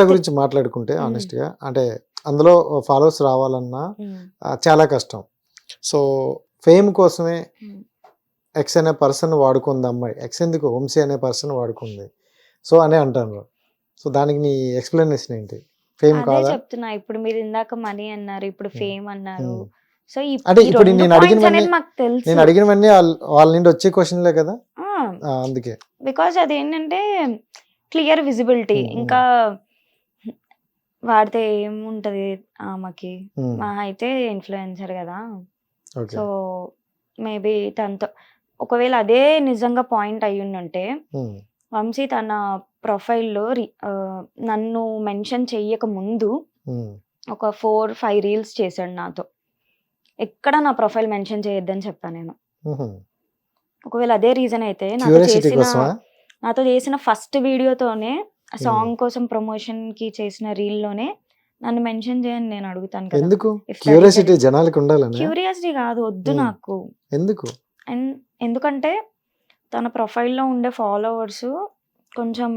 Insta గురించి మాట్లాడుకుంటే ఆనెస్ట్గా అంటే అందులో ఫాలోవర్స్ రావాలన్నా చాలా కష్టం. సో ఫేమ్ కోసమే. ఎక్స్ అనే పర్సన్ వాడుకుంది అమ్మాయి. ఎక్స్ ఎందుకు? వంశీ అనే పర్సన్ వాడుకుంది. సో అనే అంటాను సో దానికి నీ ఎక్స్ప్లెనేషన్ ఏంటి? ఫేమ్ అదే కాదా? చెప్తున్నా. ఇప్పుడు మీరు ఇందాక మనీ అన్నారు ఇప్పుడు ఫేమ్ అన్నారు. సో అంటే ఇప్పుడు నేను అడిగినవన్నీ- నేను అడిగినవన్నీ వాళ్ళ- నుండి వచ్చే క్వశ్చన్లే కదా? అందుకే. బికాజ్ అదేంటంటే క్లియర్ విజిబిలిటీ. ఇంకా వాడితే ఏముంటది ఆమెకి? ఉమ్, మా అయితే ఇన్ఫ్లుయెన్సర్ కదా. ఓకే. సో మేబీ తనతో ఒకవేళ అదే నిజంగా పాయింట్ అయ్యుండుంటే ఉమ్, వంశీ తన ప్రొఫైల్లో నన్ను మెన్షన్ చెయ్యక ముందు ఉమ్, ఒక ఫోర్ ఫైవ్ రీల్స్ చేశాడు నాతో. ఎక్కడ నా ప్రొఫైల్ మెన్షన్ చేయొద్దని చెప్పాను నేను. ఉహు. ఒకవేళ అదే రీజన్ అయితే నాతో క్యూరియాసిటీ చేసిన కోసమా? నాతో చేసిన ఫస్ట్ వీడియోతోనే సాంగ్ కోసం ప్రమోషన్కి చేసిన రీల్లోనే నన్ను మెన్షన్ చేయని నేను అడుగుతాను కదా. ఎందుకు? If that క్యూరియాసిటీ జనాలకి ఉండాలని? క్యూరియాసిటీ కాదు వద్దు Hmm. నాకు. ఎందుకు? అండ్ ఎందుకంటే తన ప్రొఫైల్లో ఉండే ఫాలోవర్స్ కొంచెం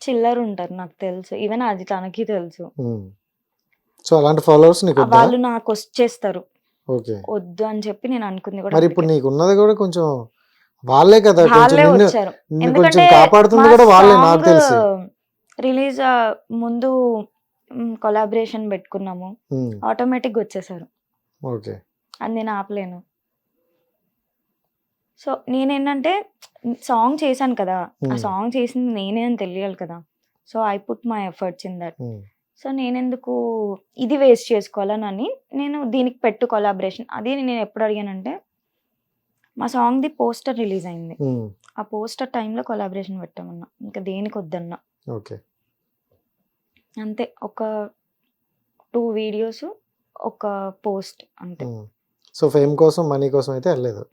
చిల్లర ఉంటారు నాకు తెలుసు. ఈవెన్ అది తనకి తెలుసు. సో అలాంటి ఫాలోవర్స్ నీకు వద్దా? వాళ్ళు నాకు వచ్చేస్తారు. ఓకే. వద్దు అని చెప్పి నేను అనుకుంది కూడా మరి ఇప్పుడు నీకు ఉన్నది కూడా కొంచెం వాళ్ళే కదా వాళ్ళే వచ్చారు. ఎందుకంటే కాపాడుతుంది కూడా వాళ్ళే నాకు తెలిసి. రిలీజ్ ముందు కొలాబరేషన్ పెట్టుకున్నాము. ఆటోమేటిక్గా వచ్చేసారు. ఓకే. అది నేను ఆపలేను. సో నేనేంటంటే సాంగ్ చేశాను కదా. ఆ. సాంగ్ చేసింది నేనే అని తెలియాలి కదా. So I put my efforts in that so నేనెందుకు ఇది వేస్ట్ చేసుకోవాలని నేను దీనికి పెట్టు కొలాబరేషన్ అది నేను ఎప్పుడు అడిగానంటే మా సాంగ్ది పోస్టర్ రిలీజ్ అయింది. ఆ పోస్టర్ టైంలో కొలాబరేషన్ పెట్టామన్నా. ఇంకా దేనికి వద్దన్నా. ఓకే. అంతే. ఒక టూ వీడియోస్ ఒక పోస్ట్ అంతే. సో ఫేమ్ కోసం మనీ కోసం అయితే వెళ్ళలేదు.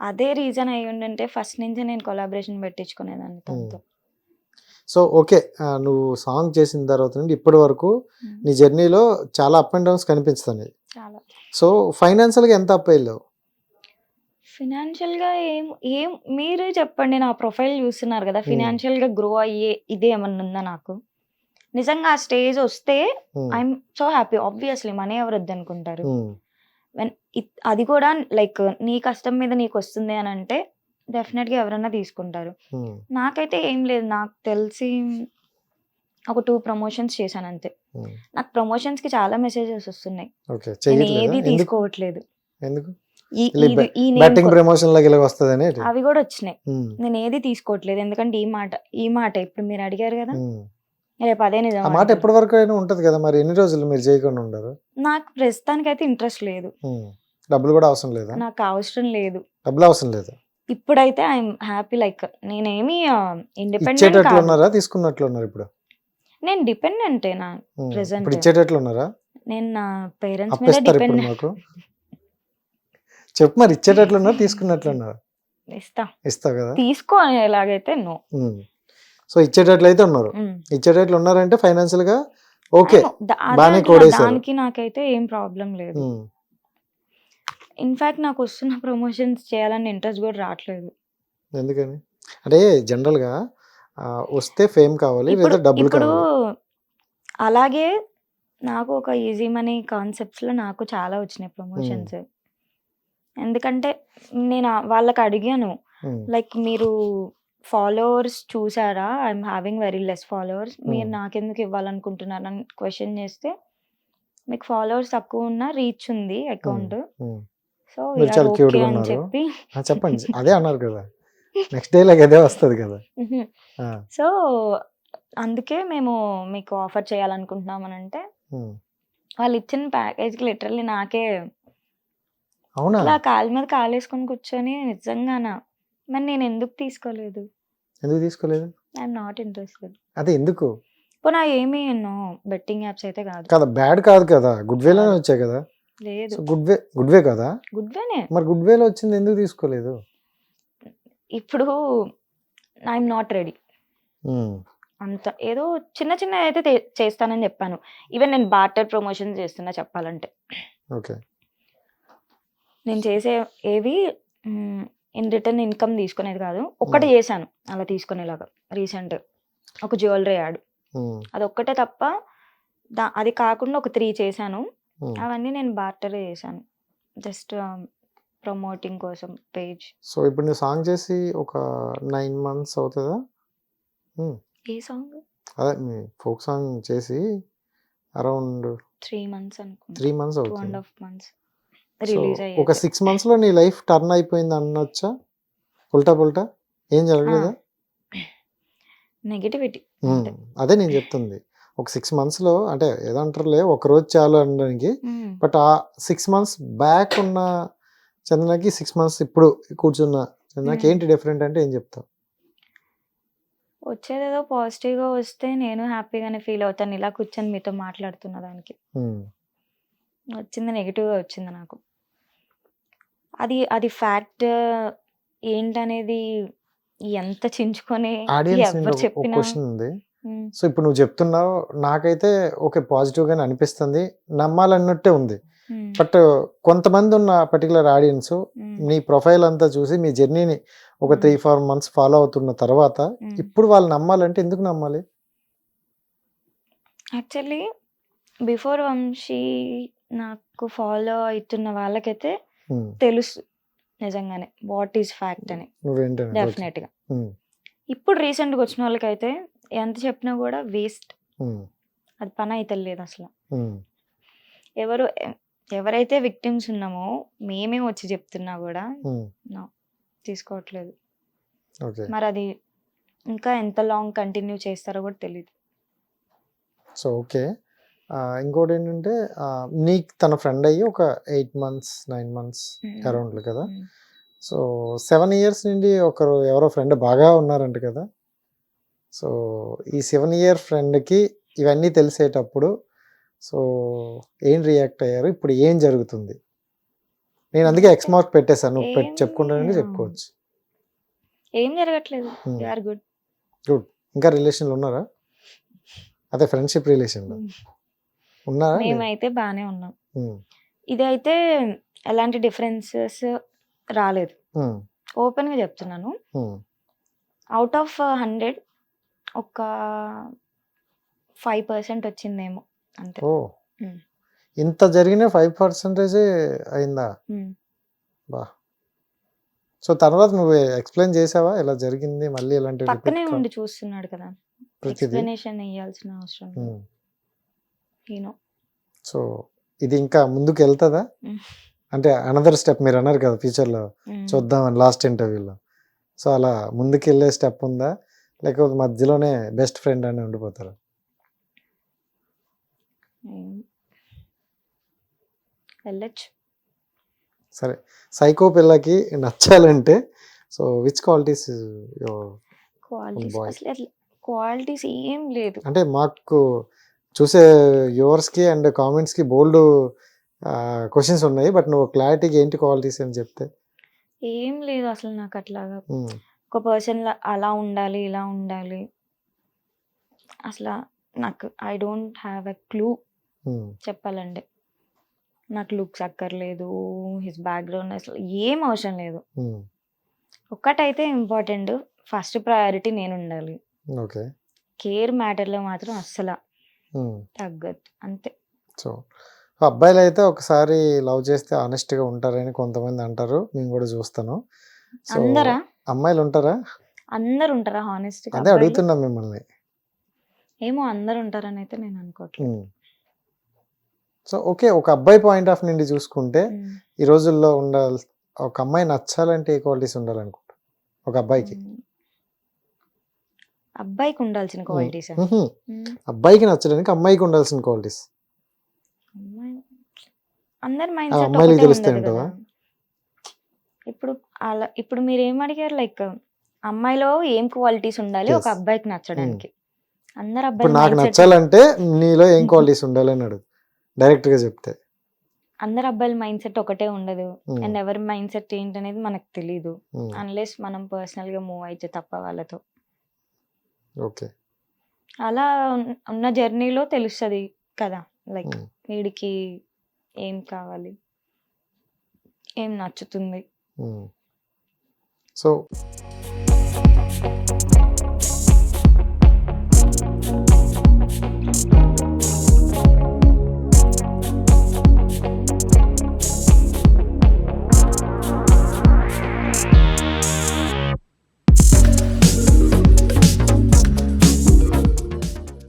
అదే రీజన్ అయి ఉండంటే ఫస్ట్ నుంచి నేను కొలాబరేషన్ పెట్టించుకునేదాన్ని తనతో. So okay. నువ్వు సాంగ్ చేసిన తర్వాత నుండి ఇప్పటి వరకు. నీ జర్నీలో చాలా అప్ అండ్ డౌన్స్ కనిపిస్తున్నాయి. సో ఫైనాన్షియల్గా ఎంత అప్ అయ్యావు? ఫినాన్షియల్గా ఏం ఏం మీరే చెప్పండి నా ప్రొఫైల్ చూస్తున్నారు కదా. ఫినాన్షియల్గా గ్రో అయ్యే ఇదే ఏమన్నా ఉందా నాకు? నిజంగా ఆ స్టేజ్ వస్తే I'm so happy obviously money ఎవరు వద్దనుకుంటారు వెన్ అది కూడా లైక్ నీ కష్టం మీద నీకు వస్తుంది అని అంటే డెఫినెట్గా ఎవరైనా తీసుకుంటారు నాకైతే ఏం లేదు నాకు తెలిసి ఒక టూ ప్రమోషన్స్ చేశాను అంతే. నాకు ప్రమోషన్స్కి చాలా మెసేజెస్ వస్తున్నాయి. ఓకే నేను ఏది ఎందుకు? తీసుకోవట్లేదు. ఎందుకు? బ్యాటింగ్ ప్రమోషన్ లాగా ఇలా వస్తుందని అవి కూడా వచ్చినాయి. నేను ఏది తీసుకోవట్లేదు. ఎందుకంటే ఈ మాట ఈ మాట ఇప్పుడు మీరు అడిగారు కదా. రేపు అదే నిజం మాట. ఎప్పటి వరకు అయినా ఉంటది కదా మరి. ఎన్ని రోజులు మీరు చేయకుండా ఉండరు? నాకు ప్రస్తుతానికి అయితే ఇంట్రెస్ట్ లేదు డబ్బులు కూడా అవసరం లేదా? నాకు అవసరం లేదు. డబ్బులు అవసరం లేదు? ఇప్పుడైతే ఐఎమ్ హ్యాపీ లైక్ నేనేమి ఇండిపెండెంట్ ఉన్నారా? తీసుకున్నట్లు ఉన్నారు ఇప్పుడు? నేను డిపెండెంట్ నా. ఇప్పుడు ఇచ్చేటట్లు ఉన్నారా? నేను నా పేరెంట్స్ మీద డిపెండ్ చెప్పు మరి ఇచ్చేటట్లు ఉన్నారు తీసుకున్నట్లు ఉన్నారు ఇస్తా. ఇస్తావు కదా? తీసుకో ఎలాగైతే నో. సో ఇచ్చేటట్లు అయితే ఉన్నారు ఇచ్చేటట్లు ఉన్నారంటే ఫైనాన్షియల్గా ఓకే బాగానే కోడేశారు. దానికి నాకైతే ఏం ప్రాబ్లం లేదు. ఇన్ఫాక్ట్ నాకు వస్తున్న ప్రమోషన్స్ చేయాలని ఇంట్రెస్ట్ కూడా రావట్లేదు. ఎందుకని? అంటే జనరల్గా వస్తే ఫేమ్ కావాలి లేదా డబ్బులు ఇప్పుడు కావాలి? అలాగే నాకు ఒక ఈజీ మనీ కాన్సెప్ట్స్లో నాకు చాలా వచ్చినాయి ప్రమోషన్స్. ఎందుకంటే నేను ఆ- వాళ్ళకి అడిగాను. ఉమ్, లైక్ మీరు ఫాలోవర్స్ చూసారా? I'm having very less followers. మీరు Hmm. నాకెందుకు ఇవ్వాలనుకుంటున్నారు? అని క్వశ్చన్ చేస్తే మీకు ఫాలోవర్స్ తక్కువ ఉన్న రీచ్ ఉంది అకౌంట్. ఉమ్. సో మీరు చాలా cute ఓకే గా అని ఉన్నారు. చెప్పి చెప్పండి. అదే అన్నారు కదా. నెక్స్ట్ డే లాగా అదే వస్తుంది కదా. ఆ, సో అందుకే మేము మీకు ఆఫర్ చేయాలనుకుంటున్నాం అని అంటే ఉమ్. వాళ్ళు ఇచ్చిన ప్యాకేజ్కి లిటరల్లీ నాకే అవునా? కాలు మీద కాలు వేసుకొని కూర్చొని నిజంగానా? మరి నేను ఎందుకు తీసుకోలేదు? ఎందుకు తీసుకోలేదు? I'm not interested. అదే ఎందుకు? పోనా ఏమీ ఎన్నో బెట్టింగ్ యాప్స్ అయితే కాదు. కదా బ్యాడ్ కాదు కదా గుడ్ కాదు. వచ్చాయి కదా. లేదు. గుడ్ వే గుడ్ వే కదా? గుడ్ వేనే. మరి గుడ్ వేలో వచ్చింది ఎందుకు తీసుకోలేదు? ఇప్పుడు ఐఎమ్ నాట్ రెడీ. అంత ఏదో చిన్న చిన్న అయితే చేస్తానని చెప్పాను. ఈవెన్ నేను బార్టర్ ప్రమోషన్ చేస్తున్నా చెప్పాలంటే. ఓకే. నేను చేసే ఏవి ఇన్ రిటర్న్ ఇన్కమ్ తీసుకునేది కాదు. ఒక్కటి చేశాను అలా తీసుకునేలాగా రీసెంట్ ఒక జ్యువెలరీ యాడ్ ఉమ్, అదొక్కటే తప్ప దా అది కాకుండా ఒక త్రీ చేశాను. అవన్నీ నేను బార్టర్ చేశాను. జస్ట్ ప్రమోటింగ్ కోసం పేజ్ సో ఇప్పుడు నువ్వు సాంగ్ చేసి ఒక నైన్ మంత్స్ అవుతుందా? ఏ సాంగ్ అదే ఫోక్ సాంగ్ చేసి అరౌండ్ త్రీ మంత్స్ అనుకుంటా. త్రీ మంత్స్ అవుతుంది. హాఫ్ మంత్స్ ఒక సిక్స్ మంత్స్లో నీ లైఫ్ టర్న్ అయిపోయింది అనొచ్చా ఉల్టా పుల్టా? ఏం జరగలేదా? నెగిటివిటీ. అదే నేను చెప్తుంది. ఒక సిక్స్ మంత్స్లో అంటే ఏదంటారులే ఒక రోజు చాలు అనడానికి. బట్ ఆ సిక్స్ మంత్స్ బ్యాక్ ఉన్న చందనకి సిక్స్ మంత్స్ ఇప్పుడు కూర్చున్న చందనకి మ్మ్. ఏంటి డిఫరెంట్ అంటే ఏం చెప్తావు? వచ్చేదేదో పాజిటివ్గా వస్తే నేను హ్యాపీగానే ఫీల్ అవుతాను. ఇలా కూర్చొని మీతో మాట్లాడుతున్న దానికి. వచ్చింది నెగిటివ్గా వచ్చింది నాకు. అది అది ఫ్యాక్ట్ ఏంటనేది ఎంత చించుకొని ఆడియన్స్ ఎవరు చెప్పినా? ఉంది. సో ఇప్పుడు నువ్వు చెప్తున్నావు నాకైతే ఓకే పాజిటివ్ గానే అనిపిస్తుంది నమ్మాలన్నట్టే ఉంది. బట్ కొంతమంది ఉన్న పర్టికులర్ ఆడియన్స్ మీ ప్రొఫైల్ అంతా చూసి మీ జర్నీని ఒక త్రీ ఫోర్ మంత్స్ ఫాలో అవుతున్న తర్వాత. ఇప్పుడు వాళ్ళు నమ్మాలంటే ఎందుకు నమ్మాలి? యాక్చువల్లీ బిఫోర్ వంశీ నాకు ఫాలో అవుతున్న వాళ్ళకైతే తెలుసు. నిజంగానే. వాట్ ఈస్ ఫ్యాక్ట్ అని. డెఫినెట్గా ఇప్పుడు రీసెంట్గా వచ్చిన వాళ్ళకైతే ఎంత చెప్పినా కూడా వేస్ట్. అది పని అయితే లేదు అసలు ఎవరు ఎవరైతే విక్టిమ్స్ ఉన్నామో మేమే వచ్చి చెప్తున్నా కూడా తీసుకోవట్లేదు. మరి అది ఇంకా ఎంత లాంగ్ కంటిన్యూ చేస్తారో కూడా తెలియదు సో ఓకే. ఇంకోటి ఏంటంటే నీకు తన ఫ్రెండ్ అయ్యి ఒక eight months nine months around కదా. సో సెవెన్ ఇయర్స్ నుండి ఒకరు ఎవరో ఫ్రెండ్ బాగా ఉన్నారంట కదా. సో ఈ సెవెన్ ఇయర్ ఫ్రెండ్కి ఇవన్నీ తెలిసేటప్పుడు సో ఏం రియాక్ట్ అయ్యారు? ఇప్పుడు ఏం జరుగుతుంది? నేను అందుకే ఎక్స్ మార్క్ పెట్టేశాను. నువ్వు చెప్పుకుంటానంటే చెప్పుకోవచ్చు. ఏం జరగట్లేదు. గుడ్. గుడ్. ఇంకా రిలేషన్లు ఉన్నారా? అదే ఫ్రెండ్షిప్ రిలేషన్లో. ఉన్నారా మేమైతే బాగానే ఉన్నాం. ఉమ్, ఇది అయితే ఎలాంటి డిఫరెన్సెస్ రాలేదు. ఓపెన్గా చెప్తున్నాను. అవుట్ ఆఫ్ హండ్రెడ్ ఒక ఫైవ్ పర్సెంట్ వచ్చిందేమో అంతే. ఇంత జరిగిన ఫైవ్ పర్సెంటేజే అయిందా. బా. సో తర్వాత నువ్వు ఎక్స్ప్లెయిన్ చేసావా? ఇలా జరిగింది మళ్ళీ ఇలాంటి పక్కనే ఉండి చూస్తున్నాడు కదా. ఎక్స్ప్లెనేషన్ ఇవ్వాల్సిన అవసరం సో ఇది ఇంకా ముందుకు వెళ్తుందా ఉమ్. అంటే అనదర్ స్టెప్ మీరు అన్నారు కదా ఫ్యూచర్లో చూద్దామని లాస్ట్ ఇంటర్వ్యూలో సో అలా ముందుకు వెళ్ళే స్టెప్ ఉందా? లేకపోతే మధ్యలోనే బెస్ట్ ఫ్రెండ్ అని ఉండిపోతారు? వెళ్ళచ్చు. సరే సైకో పిల్లకి నచ్చాలంటే సో విచ్ క్వాలిటీస్. అసలు క్వాలిటీస్ ఏం లేదు. అంటే మాకు చూసే వ్యూవర్స్కి అండ్ కామెంట్స్కి బోల్డ్ క్వశ్చన్స్ ఉన్నాయి. బట్ నువ్వు క్లారిటీకి ఏంటి క్వాలిటీస్ అని చెప్తే? ఏం లేదు అసలు నాకు అట్లాగా. ఒక పర్సన్ అలా ఉండాలి ఇలా ఉండాలి. అసలు నాకు I don't have a clue చెప్పాలంటే. నాకు లుక్స్ అక్కర్లేదు హిస్ బ్యాక్గ్రౌండ్ అసలు ఏం అవసరం లేదు. ఒక్కటైతే ఇంపార్టెంట్ ఫస్ట్ ప్రయారిటీ నేను ఉండాలి. ఓకే. కేర్ మ్యాటర్లో మాత్రం అస్సలు. తగ్గదు అంతే. సో అబ్బాయిలు అయితే ఒకసారి లవ్ చేస్తే honest గా ఉంటారని కొంతమంది అంటారు. మేము కూడా చూస్తాను. అందరా? అమ్మాయిలు ఉంటారా అందరు ఉంటారా హానెస్ట్ అదే అడుగుతున్నా మిమ్మల్ని. ఏమో అందరు ఉంటారని అయితే నేను అనుకోవట్లేదు సో ఓకే ఒక అబ్బాయి పాయింట్ ఆఫ్ నుండి చూసుకుంటే. ఈ రోజుల్లో ఉండాలి ఒక అమ్మాయి నచ్చాలంటే ఏ క్వాలిటీస్ ఉండాలనుకుంటా ఒక అబ్బాయికి. అబ్బాయికి ఉండాల్సిన క్వాలిటీస్. అబ్బాయికి నచ్చడానికి అమ్మాయికి ఉండాల్సిన క్వాలిటీస్ అందరి మైండ్ సెట్ అమ్మాయిలకి ఒకటే తెలుస్తాయి అంటావా? ఇప్పుడు అలా ఇప్పుడు మీరు ఏం అడిగారు లైక్ అమ్మాయిలో ఏం క్వాలిటీస్ ఉండాలి? ఒక. అబ్బాయికి నచ్చడానికి. అందరు అబ్బాయి నాకు నచ్చాలంటే నీలో ఏం క్వాలిటీస్ ఉండాలని అడుగు. డైరెక్ట్గా చెప్తే. అందరు అబ్బాయిల మైండ్ సెట్ ఒకటే ఉండదు. అండ్ ఎవరి మైండ్ సెట్ ఏంటనేది మనకు తెలియదు అన్లెస్ మనం పర్సనల్గా మూవ్ అయితే తప్ప వాళ్ళతో. ఓకే. అలా ఉన్న- జర్నీలో తెలుస్తుంది కదా లైక్ వీడికి ఏం కావాలి ఏం నచ్చుతుంది. సో